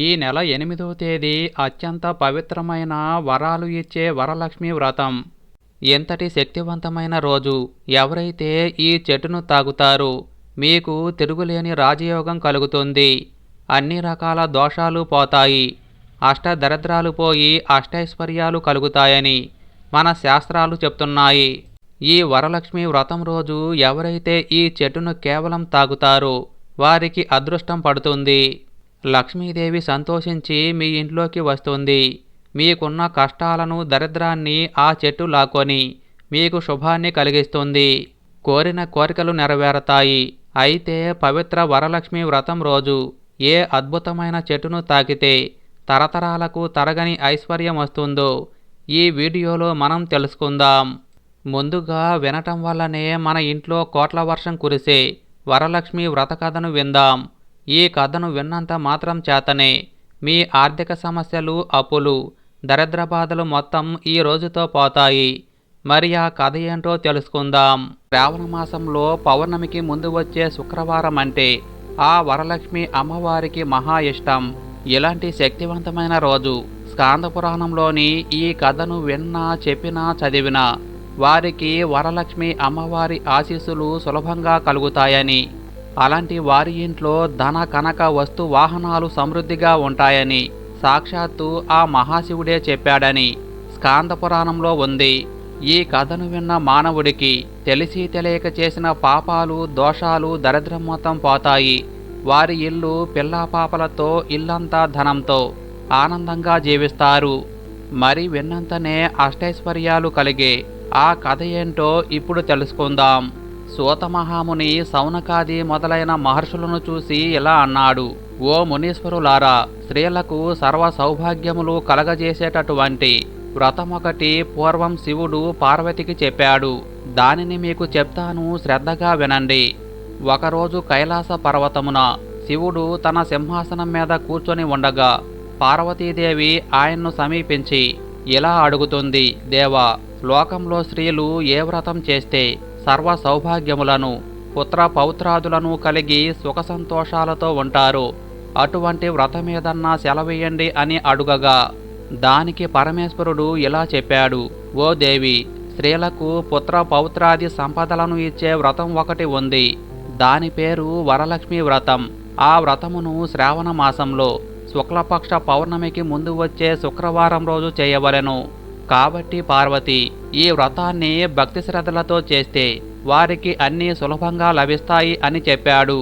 ఈ నెల ఎనిమిదవ తేదీ అత్యంత పవిత్రమైన వరాలు ఇచ్చే వరలక్ష్మి వ్రతం. ఎంతటి శక్తివంతమైన రోజు. ఎవరైతే ఈ చెట్టును తాగుతారో మీకు తిరుగులేని రాజయోగం కలుగుతుంది. అన్ని రకాల దోషాలు పోతాయి. అష్టదరిద్రాలు పోయి అష్టైశ్వర్యాలు కలుగుతాయని మన శాస్త్రాలు చెప్తున్నాయి. ఈ వరలక్ష్మి వ్రతం రోజు ఎవరైతే ఈ చెట్టును కేవలం తాగుతారో వారికి అదృష్టం పడుతుంది. లక్ష్మీదేవి సంతోషించి మీ ఇంట్లోకి వస్తుంది. మీకున్న కష్టాలను దరిద్రాన్ని ఆ చెట్టు లాక్కొని మీకు శుభాన్ని కలిగిస్తుంది. కోరిన కోరికలు నెరవేరతాయి. అయితే పవిత్ర వరలక్ష్మి వ్రతం రోజు ఏ అద్భుతమైన చెట్టును తాకితే తరతరాలకు తరగని ఐశ్వర్యం వస్తుందో ఈ వీడియోలో మనం తెలుసుకుందాం. ముందుగా వినటం వల్లనే మన ఇంట్లో కోట్ల వర్షం కురిసే వరలక్ష్మి వ్రత కథను విందాం. ఈ కథను విన్నంత మాత్రం చేతనే. మీ ఆర్థిక సమస్యలు అప్పులు దరిద్ర బాధలు మొత్తం ఈ రోజుతో పోతాయి. మరి ఆ కథ ఏంటో తెలుసుకుందాం. శ్రావణ మాసంలో పౌర్ణమికి ముందు వచ్చే శుక్రవారం అంటే ఆ వరలక్ష్మి అమ్మవారికి మహా ఇష్టం ఇలాంటి శక్తివంతమైన రోజు. స్కాంద పురాణంలోని ఈ కథను విన్నా చెప్పినా చదివినా వారికి వరలక్ష్మి అమ్మవారి ఆశీస్సులు సులభంగా కలుగుతాయని. అలాంటి వారి ఇంట్లో ధన కనక వస్తు వాహనాలు సమృద్ధిగా ఉంటాయని. సాక్షాత్తు ఆ మహాశివుడే చెప్పాడని స్కాంద పురాణంలో ఉంది. ఈ కథను విన్న మానవుడికి తెలిసి తెలియక చేసిన పాపాలు దోషాలు దరిద్రం మొత్తం పోతాయి. వారి ఇల్లు పిల్లా పాపలతో ఇల్లంతా ధనంతో ఆనందంగా జీవిస్తారు. మరి విన్నంతనే అష్టైశ్వర్యాలు కలిగే ఆ కథ ఏంటో ఇప్పుడు తెలుసుకుందాం. సూతమహాముని సౌనకాది మొదలైన మహర్షులను చూసి ఇలా అన్నాడు ఓ మునీశ్వరులారా స్త్రీలకు సర్వ సౌభాగ్యములు కలగజేసేటటువంటి వ్రతమొకటి పూర్వం శివుడు పార్వతికి చెప్పాడు. దానిని మీకు చెప్తాను శ్రద్ధగా వినండి. ఒకరోజు కైలాస పర్వతమున శివుడు తన సింహాసనం మీద కూర్చొని ఉండగా పార్వతీదేవి ఆయన్ను సమీపించి ఇలా అడుగుతుంది దేవా లోకంలో స్త్రీలు ఏ వ్రతం చేస్తే సర్వ సౌభాగ్యములను పుత్ర పౌత్రాదులను కలిగి సుఖ సంతోషాలతో ఉంటారు. అటువంటి వ్రతమేదన్నా సెలవేయండి అని అడుగగా దానికి పరమేశ్వరుడు ఇలా చెప్పాడు ఓ దేవి స్త్రీలకు పుత్ర పౌత్రాది సంపదలను ఇచ్చే వ్రతం ఒకటి ఉంది. దాని పేరు వరలక్ష్మి వ్రతం. ఆ వ్రతమును శ్రావణ మాసంలో శుక్లపక్ష పౌర్ణమికి ముందు వచ్చే శుక్రవారం రోజు చేయవలెను. కాబట్టి పార్వతి ఈ వ్రతాన్ని భక్తి శ్రద్ధలతో చేస్తే వారికి అన్నీ సులభంగా లభిస్తాయి అని చెప్పాడు.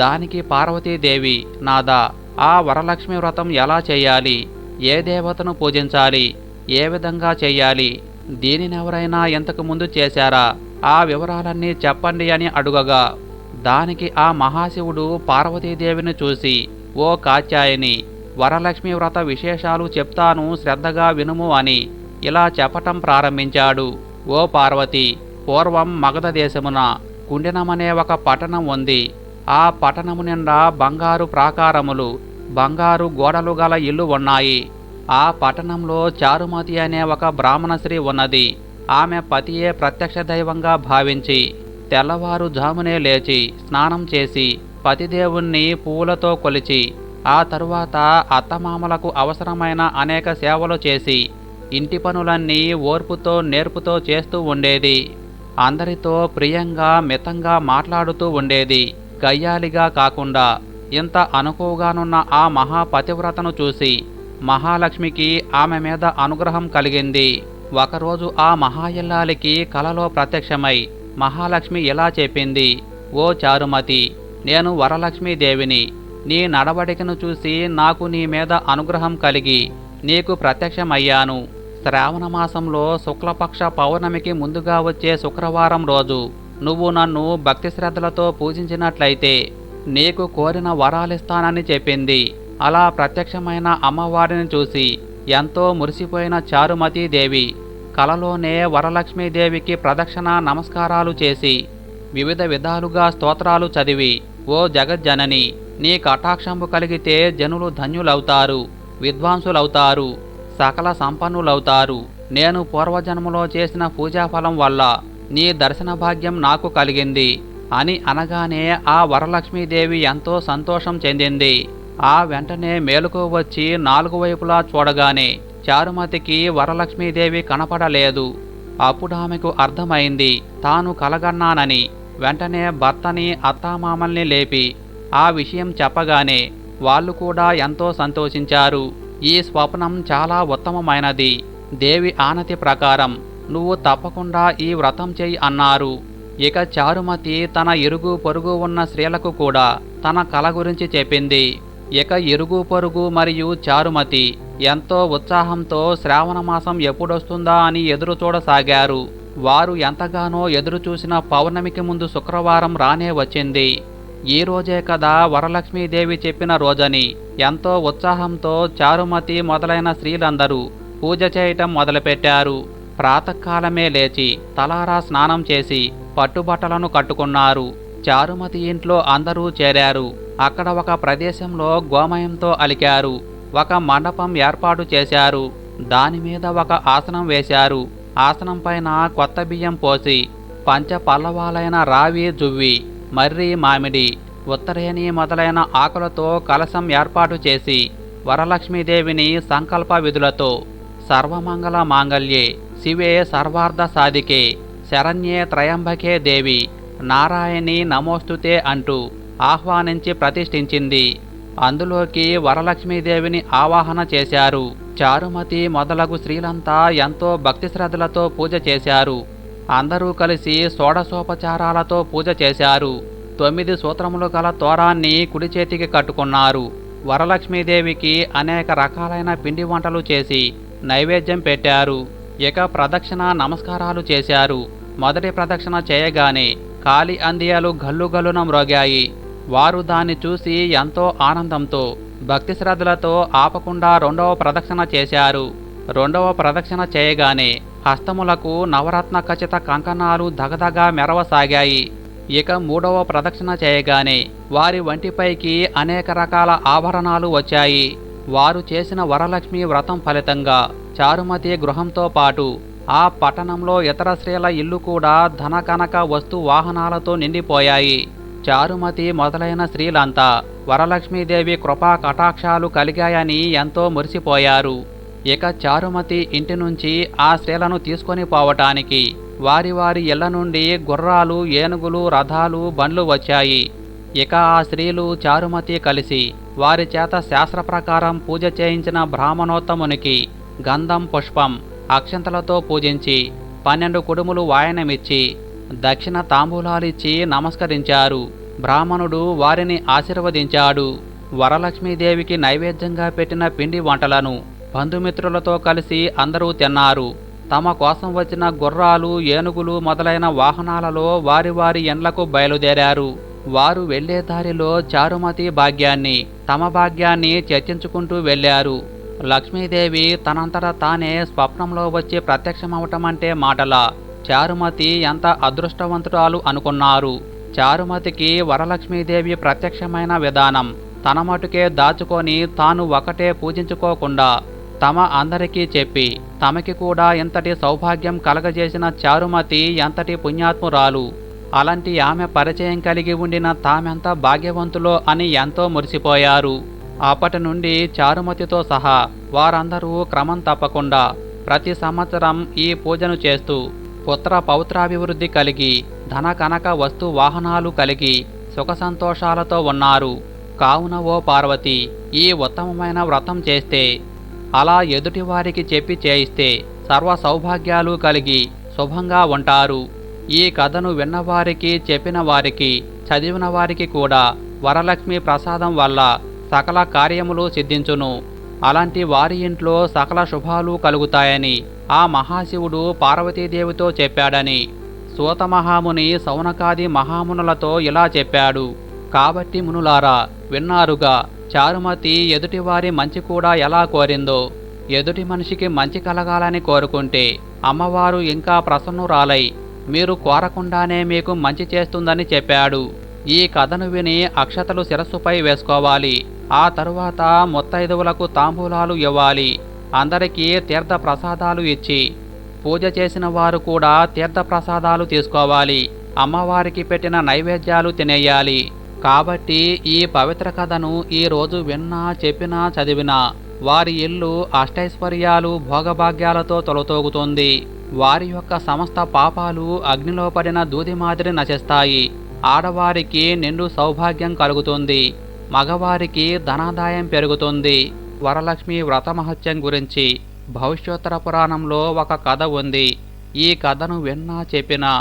దానికి పార్వతీదేవి నాదా ఆ వరలక్ష్మి వ్రతం ఎలా చేయాలి? ఏ దేవతను పూజించాలి? ఏ విధంగా చేయాలి? దీనినెవరైనా ఇంతకు ముందు చేశారా? ఆ వివరాలన్నీ చెప్పండి అని అడుగగా దానికి ఆ మహాశివుడు పార్వతీదేవిని చూసి ఓ కాత్యాయని వరలక్ష్మి వ్రత విశేషాలు చెప్తాను శ్రద్ధగా వినుము అని ఇలా చెప్పటం ప్రారంభించాడు. ఓ పార్వతి పూర్వం మగధ దేశమున కుండినమనే ఒక పట్టణం ఉంది. ఆ పట్టణము నిండా బంగారు ప్రాకారములు బంగారు గోడలు గల ఇల్లు ఉన్నాయి. ఆ పట్టణంలో చారుమతి అనే ఒక బ్రాహ్మణశ్రీ ఉన్నది. ఆమె పతియే ప్రత్యక్ష దైవంగా భావించి తెల్లవారుజామునే లేచి స్నానం చేసి పతిదేవుణ్ణి పువ్వులతో కొలిచి ఆ తరువాత అత్తమామలకు అవసరమైన అనేక సేవలు చేసి ఇంటి పనులన్నీ ఓర్పుతో నేర్పుతో చేస్తూ ఉండేది. అందరితో ప్రియంగా మితంగా మాట్లాడుతూ ఉండేది. గయ్యాలిగా కాకుండా ఇంత అనుకువగానున్న ఆ మహాపతివ్రతను చూసి మహాలక్ష్మికి ఆమె మీద అనుగ్రహం కలిగింది. ఒకరోజు ఆ మహాయల్లాలికి కలలో ప్రత్యక్షమై మహాలక్ష్మి ఇలా చెప్పింది ఓ చారుమతి నేను వరలక్ష్మీదేవిని నీ నడవడికను చూసి నాకు నీ మీద అనుగ్రహం కలిగి నీకు ప్రత్యక్షమయ్యాను. శ్రావణ మాసంలో శుక్లపక్ష పౌర్ణమికి ముందుగా వచ్చే శుక్రవారం రోజు నువ్వు నన్ను భక్తి శ్రద్ధలతో పూజించినట్లయితే నీకు కోరిన వరాలిస్తానని చెప్పింది. అలా ప్రత్యక్షమైన అమ్మవారిని చూసి ఎంతో మురిసిపోయిన చారుమతీదేవి కలలోనే వరలక్ష్మీదేవికి ప్రదక్షిణ నమస్కారాలు చేసి వివిధ విధాలుగా స్తోత్రాలు చదివి ఓ జగజ్జనని నీ కటాక్షంపు కలిగితే జనులు ధన్యులవుతారు విద్వాంసులవుతారు సకల సంపన్నులవుతారు. నేను పూర్వజన్మలో చేసిన పూజాఫలం వల్ల నీ దర్శన భాగ్యం నాకు కలిగింది. అని అనగానే ఆ వరలక్ష్మీదేవి ఎంతో సంతోషం చెందింది. ఆ వెంటనే మేలుకు వచ్చి నాలుగు వైపులా చూడగానే చారుమతికి వరలక్ష్మీదేవి కనపడలేదు. అప్పుడు ఆమెకు అర్థమైంది తాను కలగన్నానని. వెంటనే భర్తని అత్తామామల్ని లేపి ఆ విషయం చెప్పగానే వాళ్ళు కూడా ఎంతో సంతోషించారు. ఈ స్వప్నం చాలా ఉత్తమమైనది. దేవి ఆనతి ప్రకారం నువ్వు తప్పకుండా ఈ వ్రతం చేయి అన్నారు. ఇక చారుమతి తన ఇరుగు పొరుగు ఉన్న స్త్రీలకు కూడా తన కల గురించి చెప్పింది. ఇక ఇరుగు పొరుగు మరియు చారుమతి ఎంతో ఉత్సాహంతో శ్రావణమాసం ఎప్పుడొస్తుందా అని ఎదురు చూడసాగారు. వారు ఎంతగానో ఎదురు చూసిన పౌర్ణమికి ముందు శుక్రవారం రానే వచ్చింది. ఈ రోజే కదా వరలక్ష్మీదేవి చెప్పిన రోజని. ఎంతో ఉత్సాహంతో చారుమతి మొదలైన స్త్రీలందరూ పూజ చేయటం మొదలుపెట్టారు. ప్రాతకాలమే లేచి తలారా స్నానం చేసి పట్టుబట్టలను కట్టుకున్నారు. చారుమతి ఇంట్లో అందరూ చేరారు. అక్కడ ఒక ప్రదేశంలో గోమయంతో అలికారు. ఒక మండపం ఏర్పాటు చేశారు. దాని మీద ఒక ఆసనం వేశారు. ఆసనం పైన కొత్త బియ్యం పోసి పంచ పల్లవాలైన రావి జువ్వి మర్రి మామిడి ఉత్తరేణి మొదలైన ఆకులతో కలశం ఏర్పాటు చేసి వరలక్ష్మీదేవిని సంకల్ప విధులతో సర్వమంగళ మాంగళ్యే శివే సర్వార్థ సాధికే శరణ్యే త్రయంబకే దేవి నారాయణి నమోస్తుతే అంటూ ఆహ్వానించి ప్రతిష్ఠించింది. అందులోకి వరలక్ష్మీదేవిని ఆవాహన చేశారు. చారుమతి మొదలగు స్త్రీలంతా ఎంతో భక్తి శ్రద్ధలతో పూజ చేశారు. అందరూ కలిసి షోడశోపచారాలతో పూజ చేశారు. తొమ్మిది సూత్రములు గల తోరాన్ని కుడి చేతికి కట్టుకున్నారు. వరలక్ష్మీదేవికి అనేక రకాలైన పిండి వంటలు చేసి నైవేద్యం పెట్టారు. ఇక ప్రదక్షిణ నమస్కారాలు చేశారు. మొదటి ప్రదక్షిణ చేయగానే కాలి అందియాలు గల్లు గల్లున మ్రోగాయి. వారు దాన్ని చూసి ఎంతో ఆనందంతో భక్తి శ్రద్ధలతో ఆపకుండా రెండవ ప్రదక్షిణ చేశారు. రెండవ ప్రదక్షిణ చేయగానే హస్తములకు నవరత్న ఖచ్చిత కంకణాలు దగదగా మెరవసాగాయి. ఇక మూడవ ప్రదక్షిణ చేయగానే వారి వంటిపైకి అనేక రకాల ఆభరణాలు వచ్చాయి. వారు చేసిన వరలక్ష్మి వ్రతం ఫలితంగా చారుమతి గృహంతో పాటు ఆ పట్టణంలో ఇతర స్త్రీల ఇల్లు కూడా ధనకనక వస్తు వాహనాలతో నిండిపోయాయి. చారుమతి మొదలైన స్త్రీలంతా వరలక్ష్మీదేవి కృపా కటాక్షాలు కలిగాయని ఎంతో మురిసిపోయారు. ఇక చారుమతి ఇంటి నుంచి ఆ స్త్రీలను తీసుకొని పోవటానికి వారి వారి ఇళ్ళ నుండి గుర్రాలు ఏనుగులు రథాలు బండ్లు వచ్చాయి. ఇక ఆ స్త్రీలు చారుమతి కలిసి వారి చేత శాస్త్ర ప్రకారం పూజ చేయించిన బ్రాహ్మణోత్తమునికి గంధం పుష్పం అక్షంతలతో పూజించి పన్నెండు కుడుములు వాయనమిచ్చి దక్షిణ తాంబూలాలిచ్చి నమస్కరించారు. బ్రాహ్మణుడు వారిని ఆశీర్వదించాడు. వరలక్ష్మీదేవికి నైవేద్యంగా పెట్టిన పిండి వంటలను బంధుమిత్రులతో కలిసి అందరూ తిన్నారు. తమ కోసం వచ్చిన గుర్రాలు ఏనుగులు మొదలైన వాహనాలలో వారి వారి ఎండ్లకు బయలుదేరారు. వారు వెళ్ళే దారిలో చారుమతి భాగ్యాన్ని తమ భాగ్యాన్ని చర్చించుకుంటూ వెళ్ళారు. లక్ష్మీదేవి తనంతట తానే స్వప్నంలో వచ్చి ప్రత్యక్షమవటం అంటే మాటల. చారుమతి ఎంత అదృష్టవంతురాలు అనుకున్నారు. చారుమతికి వరలక్ష్మీదేవి ప్రత్యక్షమైన విధానం తన మటుకే దాచుకొని తాను ఒకటే పూజించుకోకుండా తమ అందరికీ చెప్పి తమకి కూడా ఇంతటి సౌభాగ్యం కలగజేసిన చారుమతి ఎంతటి పుణ్యాత్మురాలు. అలాంటి ఆమె పరిచయం కలిగి ఉండిన తామెంత భాగ్యవంతులో అని ఎంతో మురిసిపోయారు. అప్పటి నుండి చారుమతితో సహా వారందరూ క్రమం తప్పకుండా ప్రతి సంవత్సరం ఈ పూజను చేస్తూ పుత్ర పౌత్రాభివృద్ధి కలిగి ధన కనక వస్తు వాహనాలు కలిగి సుఖ సంతోషాలతో ఉన్నారు. కావున ఓ పార్వతి ఈ ఉత్తమమైన వ్రతం చేస్తే అలా ఎదుటివారికి చెప్పి చేయిస్తే సర్వ సౌభాగ్యాలు కలిగి శుభంగా ఉంటారు. ఈ కథను విన్నవారికి చెప్పిన వారికి చదివిన వారికి కూడా వరలక్ష్మి ప్రసాదం వల్ల సకల కార్యములు సిద్ధించును. అలాంటి వారి ఇంట్లో సకల శుభాలు కలుగుతాయని ఆ మహాశివుడు పార్వతీదేవితో చెప్పాడని సూతమహాముని సౌనకాది మహామునులతో ఇలా చెప్పాడు. కాబట్టి మునులారా విన్నారుగా చారుమతి ఎదుటివారి మంచి కూడా ఎలా కోరిందో ఎదుటి మనిషికి మంచి కలగాలని కోరుకుంటే అమ్మవారు ఇంకా ప్రసన్నురాలై మీరు కోరకుండానే మీకు మంచి చేస్తుందని చెప్పాడు. ఈ కథను విని అక్షతలు శిరస్సుపై వేసుకోవాలి. ఆ తరువాత ముత్తైదువులకు తాంబూలాలు ఇవ్వాలి. అందరికీ తీర్థ ప్రసాదాలు ఇచ్చి పూజ చేసిన వారు కూడా తీర్థ ప్రసాదాలు తీసుకోవాలి. అమ్మవారికి పెట్టిన నైవేద్యాలు తినేయాలి. కాబట్టి ఈ పవిత్ర కథను ఈ రోజు విన్నా చెప్పినా చదివినా వారి ఇల్లు అష్టైశ్వర్యాలు భోగభాగ్యాలతో తొలతోగుతుంది. వారి యొక్క సమస్త పాపాలు అగ్నిలో పడిన దూది మాదిరి నశిస్తాయి. ఆడవారికి నిండు సౌభాగ్యం కలుగుతుంది. మగవారికి ధనాదాయం పెరుగుతుంది. వరలక్ష్మి వ్రతమహత్యం గురించి భవిష్యోత్తర పురాణంలో ఒక కథ ఉంది. ఈ కథను విన్నా చెప్పినా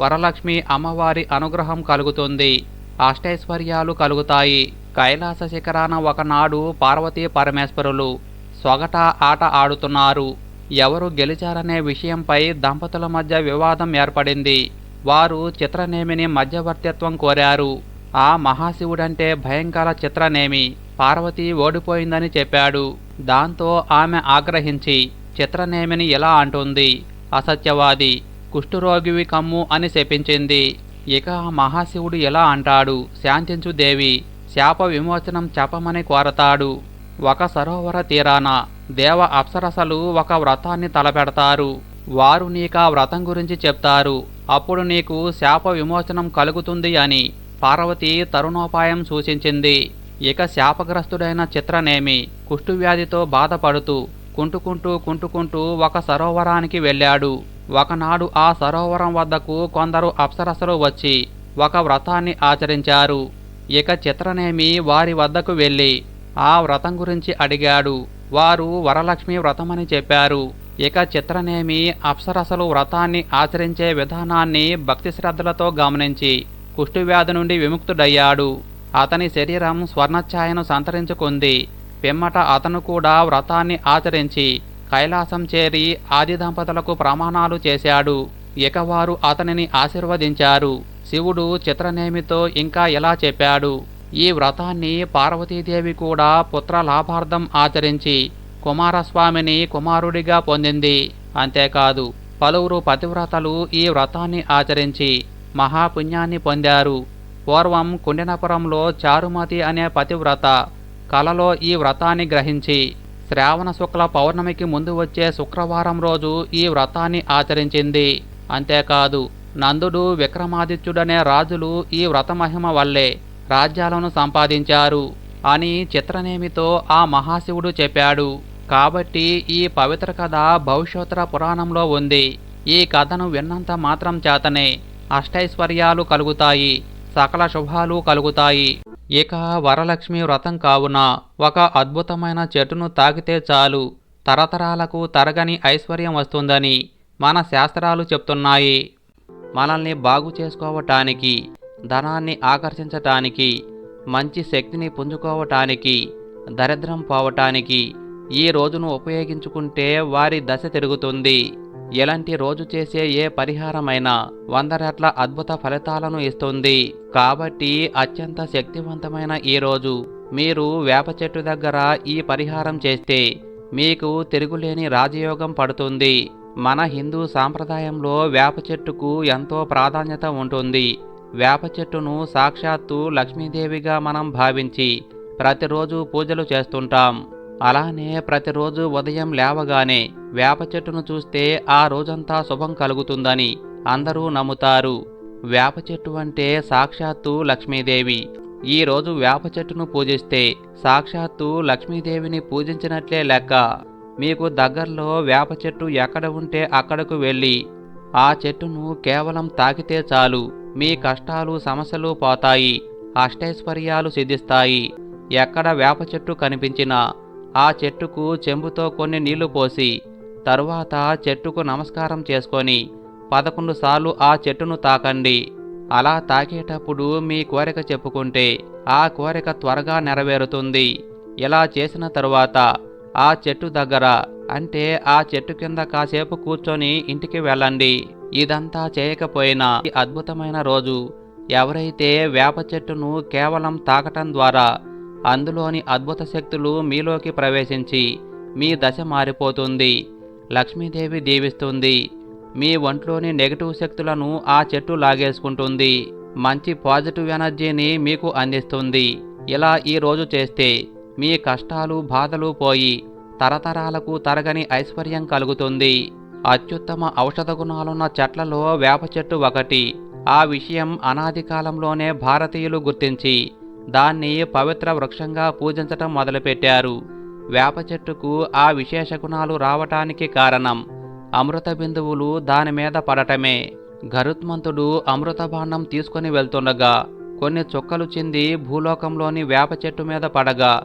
వరలక్ష్మి అమ్మవారి అనుగ్రహం కలుగుతుంది. అష్టైశ్వర్యాలు కలుగుతాయి. కైలాస శిఖరాన ఒకనాడు పార్వతీ పరమేశ్వరులు సొగట ఆట ఆడుతున్నారు. ఎవరు గెలిచారనే విషయంపై దంపతుల మధ్య వివాదం ఏర్పడింది. వారు చిత్రనేమిని మధ్యవర్తిత్వం కోరారు. ఆ మహాశివుడంటే భయంకర చిత్రనేమి. పార్వతి ఓడిపోయిందని చెప్పాడు. దాంతో ఆమె ఆగ్రహించి చిత్రనేమిని ఎలా అంటుంది? అసత్యవాది కుష్ఠరోగివి కమ్ము అని శపించింది. ఇక మహాశివుడు ఎలా అంటాడు? శాంతించు దేవి శాప విమోచనం చెప్పమని కోరతాడు. ఒక సరోవర తీరాన దేవ అప్సరసలు ఒక వ్రతాన్ని తలపెడతారు. వారు నీకా వ్రతం గురించి చెప్తారు. అప్పుడు నీకు శాప విమోచనం కలుగుతుంది అని పార్వతి తరుణోపాయం సూచించింది. ఇక శాపగ్రస్తుడైన చిత్రనేమి కుష్ఠువ్యాధితో బాధపడుతూ కుంటుకుంటూ కుంటుకుంటూ ఒక సరోవరానికి వెళ్ళాడు. ఒకనాడు ఆ సరోవరం వద్దకు కొందరు అప్సరసలు వచ్చి ఒక వ్రతాన్ని ఆచరించారు. ఇక చిత్రనేమి వారి వద్దకు వెళ్ళి ఆ వ్రతం గురించి అడిగాడు. వారు వరలక్ష్మి వ్రతమని చెప్పారు. ఇక చిత్రనేమి అప్సరసలు వ్రతాన్ని ఆచరించే విధానాన్ని భక్తి శ్రద్ధలతో గమనించి కుష్ఠువ్యాధి నుండి విముక్తుడయ్యాడు. అతని శరీరం స్వర్ణఛాయను సంతరించుకుంది. పిమ్మట అతను కూడా వ్రతాన్ని ఆచరించి కైలాసం చేరి ఆది దంపతులకు ప్రమాణాలు చేశాడు. ఇక వారు అతనిని ఆశీర్వదించారు. శివుడు చిత్రనేమితో ఇంకా ఇలా చెప్పాడు. ఈ వ్రతాన్ని పార్వతీదేవి కూడా పుత్రలాభార్థం ఆచరించి కుమారస్వామిని కుమారుడిగా పొందింది. అంతేకాదు పలువురు పతివ్రతలు ఈ వ్రతాన్ని ఆచరించి మహాపుణ్యాన్ని పొందారు. పూర్వం కుండినపురంలో చారుమతి అనే పతివ్రత కలలో ఈ వ్రతాన్ని గ్రహించి శ్రావణ శుక్ల పౌర్ణమికి ముందు వచ్చే శుక్రవారం రోజు ఈ వ్రతాన్ని ఆచరించింది. అంతేకాదు నందుడు విక్రమాదిత్యుడనే రాజులు ఈ వ్రతమహిమ వల్లే రాజ్యాలను సంపాదించారు అని చిత్రనేమితో ఆ మహాశివుడు చెప్పాడు. కాబట్టి ఈ పవిత్ర కథ భవిష్యోత్తర పురాణంలో ఉంది. ఈ కథను విన్నంత మాత్రం చేతనే అష్టైశ్వర్యాలు కలుగుతాయి సకల శుభాలు కలుగుతాయి. ఇక వరలక్ష్మి వ్రతం కావున ఒక అద్భుతమైన చెట్టును తాకితే చాలు. తరతరాలకు తరగని ఐశ్వర్యం వస్తుందని మన శాస్త్రాలు చెప్తున్నాయి. మనల్ని బాగు చేసుకోవటానికి ధనాన్ని ఆకర్షించటానికి మంచి శక్తిని పుంజుకోవటానికి దరిద్రం పోవటానికి ఈ రోజును ఉపయోగించుకుంటే వారి దశ తిరుగుతుంది. ఎలాంటి రోజు చేసే ఏ పరిహారమైనా వంద రెట్ల అద్భుత ఫలితాలను ఇస్తుంది. కాబట్టి అత్యంత శక్తివంతమైన ఈ రోజు. మీరు వేప చెట్టు దగ్గర ఈ పరిహారం చేస్తే మీకు తిరుగులేని రాజయోగం పడుతుంది. మన హిందూ సాంప్రదాయంలో వేప చెట్టుకు ఎంతో ప్రాధాన్యత ఉంటుంది. వేప చెట్టును సాక్షాత్తు లక్ష్మీదేవిగా మనం భావించి ప్రతిరోజు పూజలు చేస్తుంటాం. అలానే ప్రతిరోజు ఉదయం లేవగానే వేప చెట్టును చూస్తే ఆ రోజంతా శుభం కలుగుతుందని అందరూ నమ్ముతారు. వేప చెట్టు అంటే సాక్షాత్తు లక్ష్మీదేవి. ఈరోజు వేప చెట్టును పూజిస్తే సాక్షాత్తు లక్ష్మీదేవిని పూజించినట్లే లెక్క. మీకు దగ్గరలో వేప చెట్టు ఎక్కడ ఉంటే అక్కడకు వెళ్ళి ఆ చెట్టును కేవలం తాకితే చాలు మీ కష్టాలు సమస్యలు పోతాయి అష్టైశ్వర్యాలు సిద్ధిస్తాయి. ఎక్కడ వేప చెట్టు కనిపించినా ఆ చెట్టుకు చెంబుతో కొన్ని నీళ్ళు పోసి తరువాత చెట్టుకు నమస్కారం చేసుకొని పదకొండు సార్లు ఆ చెట్టును తాకండి. అలా తాకేటప్పుడు మీ కోరిక చెప్పుకుంటే ఆ కోరిక త్వరగా నెరవేరుతుంది. ఇలా చేసిన తరువాత ఆ చెట్టు దగ్గర అంటే ఆ చెట్టు కింద కాసేపు కూర్చొని ఇంటికి వెళ్ళండి. ఇదంతా చేయకపోయినా అద్భుతమైన రోజు. ఎవరైతే వేప చెట్టును కేవలం తాకటం ద్వారా అందులోని అద్భుత శక్తులు మీలోకి ప్రవేశించి మీ దశ మారిపోతుంది. లక్ష్మీదేవి దీవిస్తుంది. మీ ఒంట్లోని నెగటివ్ శక్తులను ఆ చెట్టు లాగేసుకుంటుంది. మంచి పాజిటివ్ ఎనర్జీని మీకు అందిస్తుంది. ఇలా ఈ రోజు చేస్తే మీ కష్టాలు బాధలు పోయి తరతరాలకు తరగని ఐశ్వర్యం కలుగుతుంది. అత్యుత్తమ ఔషధ గుణాలున్న చెట్లలో వేప చెట్టు ఒకటి. ఆ విషయం అనాది కాలంలోనే భారతీయులు గుర్తించి దాన్ని పవిత్ర వృక్షంగా పూజించటం మొదలుపెట్టారు. వేప చెట్టుకు ఆ విశేష గుణాలు రావటానికి కారణం అమృత బిందువులు దాని మీద పడటమే. గరుత్మంతుడు అమృత బాణం తీసుకుని వెళ్తుండగా కొన్ని చుక్కలు చింది భూలోకంలోని వేప చెట్టు మీద పడగా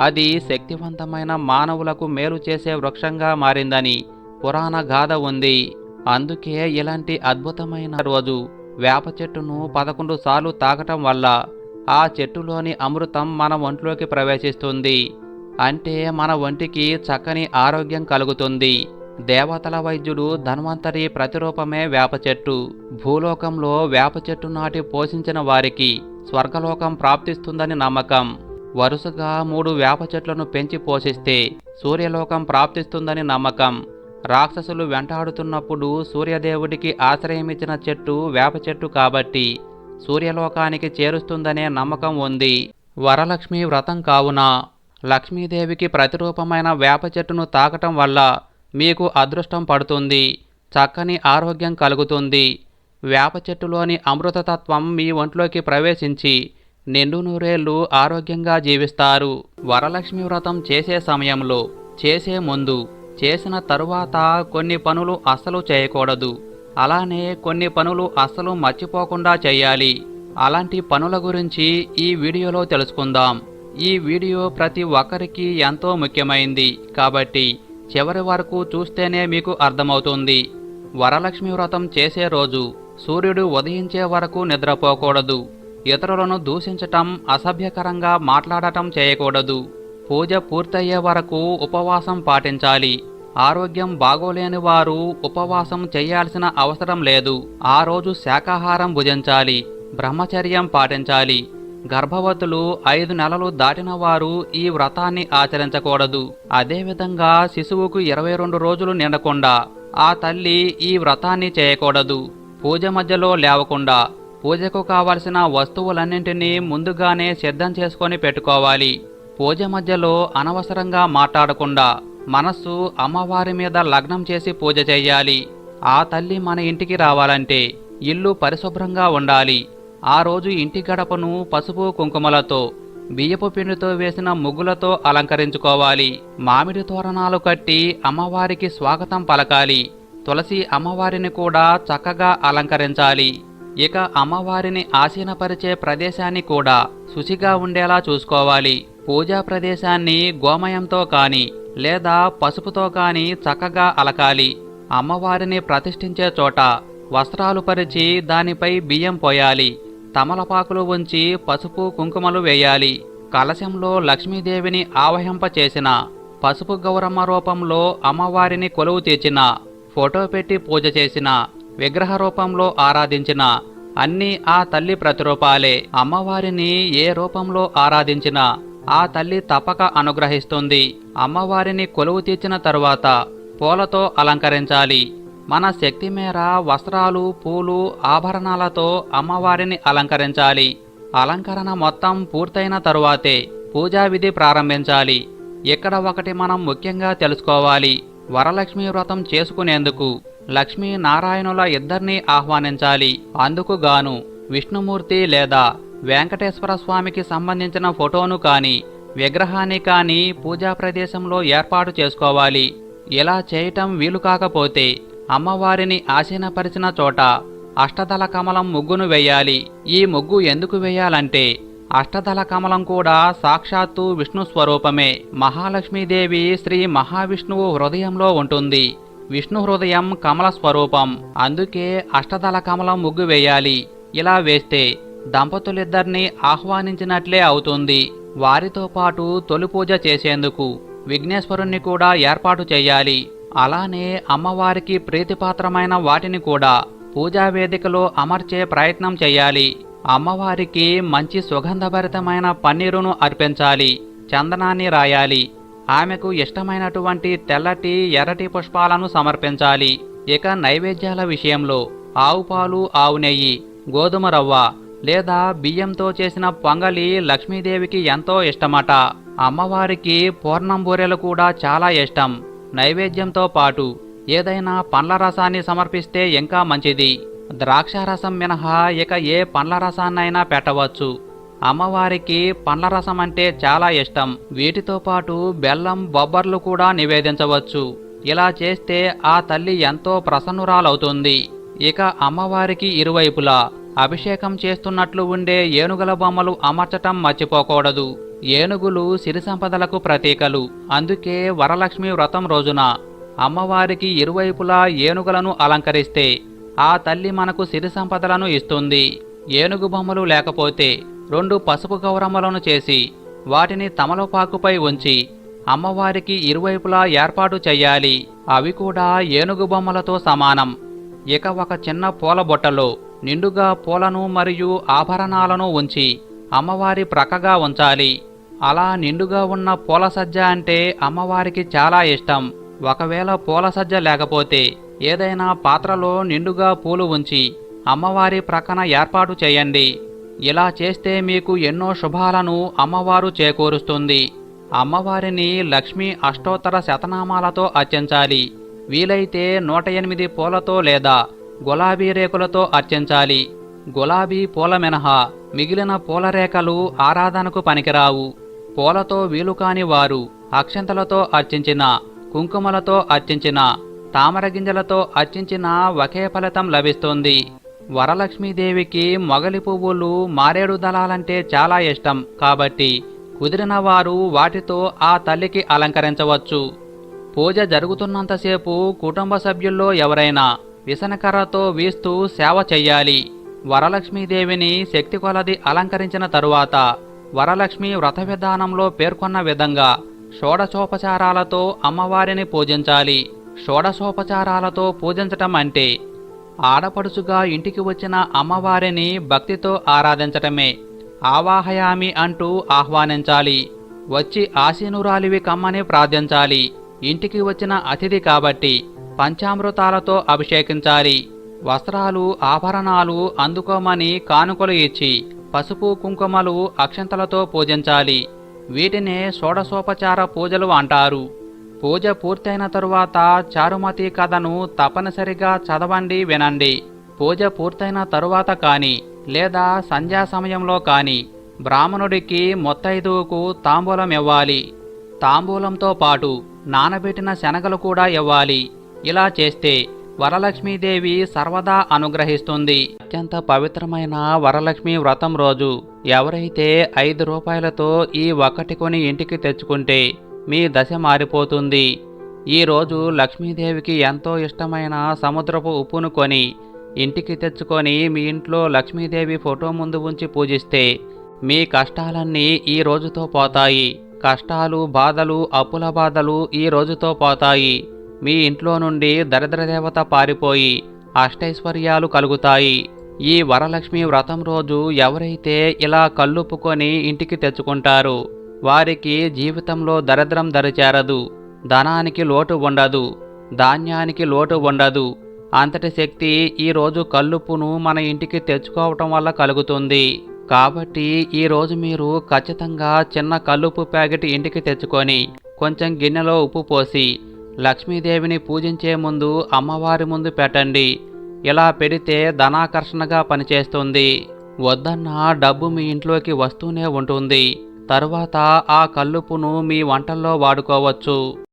అది శక్తివంతమైన మానవులకు మేలు చేసే వృక్షంగా మారిందని పురాణ గాథ ఉంది. అందుకే ఇలాంటి అద్భుతమైన రోజు వేప చెట్టును పదకొండు సార్లు తాకటం వల్ల ఆ చెట్టులోని అమృతం మన ఒంట్లోకి ప్రవేశిస్తుంది. అంటే మన ఒంటికి చక్కని ఆరోగ్యం కలుగుతుంది. దేవతల వైద్యుడు ధన్వంతరి ప్రతిరూపమే వేప చెట్టు. భూలోకంలో వేప చెట్టు నాటి పోషించిన వారికి స్వర్గలోకం ప్రాప్తిస్తుందని నమ్మకం. వరుసగా మూడు వేప చెట్లను పెంచి పోషిస్తే సూర్యలోకం ప్రాప్తిస్తుందని నమ్మకం. రాక్షసులు వెంటాడుతున్నప్పుడు సూర్యదేవుడికి ఆశ్రయమిచ్చిన చెట్టు వేప చెట్టు కాబట్టి సూర్యలోకానికి చేరుస్తుందనే నమ్మకం ఉంది. వరలక్ష్మి వ్రతం కావున లక్ష్మీదేవికి ప్రతిరూపమైన వేప చెట్టును తాకటం వల్ల మీకు అదృష్టం పడుతుంది. చక్కని ఆరోగ్యం కలుగుతుంది. వేప చెట్టులోని అమృతతత్వం మీ ఒంట్లోకి ప్రవేశించి నిండు నూరేళ్ళు ఆరోగ్యంగా జీవిస్తారు. వరలక్ష్మి వ్రతం చేసే సమయంలో చేసే ముందు చేసిన తరువాత కొన్ని పనులు అస్సలు చేయకూడదు. అలానే కొన్ని పనులు అస్సలు మర్చిపోకుండా చేయాలి. అలాంటి పనుల గురించి ఈ వీడియోలో తెలుసుకుందాం. ఈ వీడియో ప్రతి ఒక్కరికి ఎంతో ముఖ్యమైంది కాబట్టి చివరి వరకు చూస్తేనే మీకు అర్థమవుతుంది. వరలక్ష్మి వ్రతం చేసే రోజు సూర్యుడు ఉదయించే వరకు నిద్రపోకూడదు. ఇతరులను దూషించటం అసభ్యకరంగా మాట్లాడటం చేయకూడదు. పూజ పూర్తయ్యే వరకు ఉపవాసం పాటించాలి. ఆరోగ్యం బాగోలేని వారు ఉపవాసం చేయాల్సిన అవసరం లేదు. ఆ రోజు శాకాహారం భుజించాలి బ్రహ్మచర్యం పాటించాలి. గర్భవతులు ఐదు నెలలు దాటిన వారు ఈ వ్రతాన్ని ఆచరించకూడదు. అదేవిధంగా శిశువుకు ఇరవై రెండు రోజులు నిండకుండా ఆ తల్లి ఈ వ్రతాన్ని చేయకూడదు. పూజ మధ్యలో లేవకుండా పూజకు కావలసిన వస్తువులన్నింటినీ ముందుగానే సిద్ధం చేసుకొని పెట్టుకోవాలి. పూజ మధ్యలో అనవసరంగా మాట్లాడకుండా మనస్సు అమ్మవారి మీద లగ్నం చేసి పూజ చేయాలి. ఆ తల్లి మన ఇంటికి రావాలంటే ఇల్లు పరిశుభ్రంగా ఉండాలి. ఆ రోజు ఇంటి గడపను పసుపు కుంకుమలతో బియ్యపు పిండితో వేసిన ముగ్గులతో అలంకరించుకోవాలి. మామిడి తోరణాలు కట్టి అమ్మవారికి స్వాగతం పలకాలి. తులసి అమ్మవారిని కూడా చక్కగా అలంకరించాలి. ఇక అమ్మవారిని ఆసీనపరిచే ప్రదేశాన్ని కూడా శుచిగా ఉండేలా చూసుకోవాలి. పూజా ప్రదేశాన్ని గోమయంతో కాని లేదా పసుపుతో కాని చక్కగా అలకాలి. అమ్మవారిని ప్రతిష్ఠించే చోట వస్త్రాలు పరిచి దానిపై బియ్యం పోయాలి. తమలపాకులు ఉంచి పసుపు కుంకుమలు వేయాలి. కలశంలో లక్ష్మీదేవిని ఆవహింప చేసిన పసుపు గౌరమ్మ రూపంలో అమ్మవారిని కొలువు తీర్చిన ఫోటో పెట్టి పూజ చేసిన విగ్రహ రూపంలో ఆరాధించిన అన్నీ ఆ తల్లి ప్రతిరూపాలే. అమ్మవారిని ఏ రూపంలో ఆరాధించినా ఆ తల్లి తప్పక అనుగ్రహిస్తుంది. అమ్మవారిని కొలువు తీర్చిన తరువాత పూలతో అలంకరించాలి. మన శక్తి మేర వస్త్రాలు పూలు ఆభరణాలతో అమ్మవారిని అలంకరించాలి. అలంకరణ మొత్తం పూర్తయిన తరువాతే పూజా విధి ప్రారంభించాలి. ఇక్కడ ఒకటి మనం ముఖ్యంగా తెలుసుకోవాలి. వరలక్ష్మి వ్రతం చేసుకునేందుకు లక్ష్మీ నారాయణుల ఇద్దరినీ ఆహ్వానించాలి. అందుకు గాను విష్ణుమూర్తి లేదా వెంకటేశ్వర స్వామికి సంబంధించిన ఫోటోను కానీ విగ్రహాన్ని కానీ పూజా ప్రదేశంలో ఏర్పాటు చేసుకోవాలి. ఇలా చేయటం వీలు కాకపోతే అమ్మవారిని ఆసీనపరిచిన చోట అష్టదళ కమలం ముగ్గును వేయాలి. ఈ ముగ్గు ఎందుకు వేయాలంటే అష్టదళ కమలం కూడా సాక్షాత్తు విష్ణు స్వరూపమే. మహాలక్ష్మీదేవి శ్రీ మహావిష్ణువు హృదయంలో ఉంటుంది. విష్ణు హృదయం కమల స్వరూపం. అందుకే అష్టదళ కమలం ముగ్గు వేయాలి. ఇలా వేస్తే దంపతులిద్దరిని ఆహ్వానించినట్లే అవుతుంది. వారితో పాటు తొలి పూజ చేసేందుకు విఘ్నేశ్వరుణ్ణి కూడా ఏర్పాటు చేయాలి. అలానే అమ్మవారికి ప్రీతిపాత్రమైన వాటిని కూడా పూజా వేదికలో అమర్చే ప్రయత్నం చేయాలి. అమ్మవారికి మంచి సుగంధభరితమైన పన్నీరును అర్పించాలి. చందనాన్ని రాయాలి. ఆమెకు ఇష్టమైనటువంటి తెల్లటి ఎర్రటి పుష్పాలను సమర్పించాలి. ఇక నైవేద్యాల విషయంలో ఆవు పాలు ఆవు నెయ్యి గోధుమ రవ్వ లేదా బియ్యంతో చేసిన పొంగలి లక్ష్మీదేవికి ఎంతో ఇష్టమట. అమ్మవారికి పూర్ణం బూరెలు కూడా చాలా ఇష్టం. నైవేద్యంతో పాటు ఏదైనా పండ్ల రసాన్ని సమర్పిస్తే ఇంకా మంచిది. ద్రాక్షారసం మినహా ఇక ఏ పండ్ల రసాన్నైనా పెట్టవచ్చు. అమ్మవారికి పండ్ల రసం అంటే చాలా ఇష్టం. వీటితో పాటు బెల్లం బొబ్బర్లు కూడా నివేదించవచ్చు. ఇలా చేస్తే ఆ తల్లి ఎంతో ప్రసన్నురాలవుతుంది. ఇక అమ్మవారికి ఇరువైపులా అభిషేకం చేస్తున్నట్లు ఉండే ఏనుగుల బొమ్మలు అమర్చటం మర్చిపోకూడదు. ఏనుగులు సిరి సంపదలకు ప్రతీకలు. అందుకే వరలక్ష్మి వ్రతం రోజున అమ్మవారికి ఇరువైపులా ఏనుగులను అలంకరిస్తే ఆ తల్లి మనకు సిరి సంపదలను ఇస్తుంది. ఏనుగు బొమ్మలు లేకపోతే రెండు పసుపు గౌరమ్మలను చేసి వాటిని తమలపాకుపై ఉంచి అమ్మవారికి ఇరువైపులా ఏర్పాటు చెయ్యాలి. అవి కూడా ఏనుగు బొమ్మలతో సమానం. ఇక ఒక చిన్న పూల బొట్టలో నిండుగా పూలను మరియు ఆభరణాలను ఉంచి అమ్మవారి ప్రక్కగా ఉంచాలి. అలా నిండుగా ఉన్న పూల సజ్జ అంటే అమ్మవారికి చాలా ఇష్టం. ఒకవేళ పూల సజ్జ లేకపోతే ఏదైనా పాత్రలో నిండుగా పూలు ఉంచి అమ్మవారి ప్రక్కన ఏర్పాటు చేయండి. ఇలా చేస్తే మీకు ఎన్నో శుభాలను అమ్మవారు చేకూరుస్తుంది. అమ్మవారిని లక్ష్మీ అష్టోత్తర శతనామాలతో అర్చించాలి. వీలైతే నూట ఎనిమిది పూలతో లేదా గులాబీ రేకులతో అర్చించాలి. గులాబీ పూల మినహా మిగిలిన పూల రేఖలు ఆరాధనకు పనికిరావు. పూలతో వీలుకాని వారు అక్షంతలతో అర్చించిన కుంకుమలతో అర్చించిన తామర గింజలతో అర్చించిన ఒకే ఫలితం లభిస్తుంది. వరలక్ష్మీదేవికి మొగలి పువ్వులు మారేడు దళాలంటే చాలా ఇష్టం. కాబట్టి కుదిరిన వారు వాటితో ఆ తల్లికి అలంకరించవచ్చు. పూజ జరుగుతున్నంతసేపు కుటుంబ సభ్యుల్లో ఎవరైనా విసనకర్రతో వీస్తూ సేవ చెయ్యాలి. వరలక్ష్మీదేవిని శక్తి కొలది అలంకరించిన తరువాత వరలక్ష్మి వ్రత విధానంలో పేర్కొన్న విధంగా షోడశోపచారాలతో అమ్మవారిని పూజించాలి. షోడశోపచారాలతో పూజించటం అంటే ఆడపడుచుగా ఇంటికి వచ్చిన అమ్మవారిని భక్తితో ఆరాధించటమే. ఆవాహయామి అంటూ ఆహ్వానించాలి. వచ్చి ఆశీనురాలివి కమ్మని ప్రార్థించాలి. ఇంటికి వచ్చిన అతిథి కాబట్టి పంచామృతాలతో అభిషేకించాలి. వస్త్రాలు ఆభరణాలు అందుకోమని కానుకలు ఇచ్చి పసుపు కుంకుమలు అక్షంతలతో పూజించాలి. వీటినే షోడశోపచార పూజలు అంటారు. పూజ పూర్తయిన తరువాత చారుమతి కథను తప్పనిసరిగా చదవండి వినండి. పూజ పూర్తయిన తరువాత కానీ లేదా సంధ్యా సమయంలో కానీ బ్రాహ్మణుడికి మొత్తైదువుకు తాంబూలం ఇవ్వాలి. తాంబూలంతో పాటు నానబెట్టిన శనగలు కూడా ఇవ్వాలి. ఇలా చేస్తే వరలక్ష్మీదేవి సర్వదా అనుగ్రహిస్తుంది. అత్యంత పవిత్రమైన వరలక్ష్మి వ్రతం రోజు. ఎవరైతే ఐదు రూపాయలతో ఈ ఒక్కటి కొని ఇంటికి తెచ్చుకుంటే మీ దశ మారిపోతుంది. ఈరోజు లక్ష్మీదేవికి ఎంతో ఇష్టమైన సముద్రపు ఉప్పును కొని ఇంటికి తెచ్చుకొని మీ ఇంట్లో లక్ష్మీదేవి ఫోటో ముందు ఉంచి పూజిస్తే మీ కష్టాలన్నీ ఈ రోజుతో పోతాయి. కష్టాలు బాధలు అప్పుల బాధలు ఈ రోజుతో పోతాయి. మీ ఇంట్లో నుండి దరిద్ర దేవత పారిపోయి అష్టైశ్వర్యాలు కలుగుతాయి. ఈ వరలక్ష్మి వ్రతం రోజు ఎవరైతే ఇలా కళ్ళుప్పుకొని ఇంటికి తెచ్చుకుంటారో వారికి జీవితంలో దరిద్రం దరిచేరదు ధనానికి లోటు ఉండదు ధాన్యానికి లోటు ఉండదు. అంతటి శక్తి ఈరోజు కల్లుప్పును మన ఇంటికి తెచ్చుకోవటం వల్ల కలుగుతుంది. కాబట్టి ఈరోజు మీరు ఖచ్చితంగా చిన్న కల్లుపు ప్యాకెట్ ఇంటికి తెచ్చుకొని కొంచెం గిన్నెలో ఉప్పు పోసి లక్ష్మీదేవిని పూజించే ముందు అమ్మవారి ముందు పెట్టండి. ఇలా పెడితే ధనాకర్షణగా పనిచేస్తుంది. వద్దన్న డబ్బు మీ ఇంట్లోకి వస్తూనే ఉంటుంది. తరువాత ఆ కల్లుపును మీ వంటల్లో వాడుకోవచ్చు.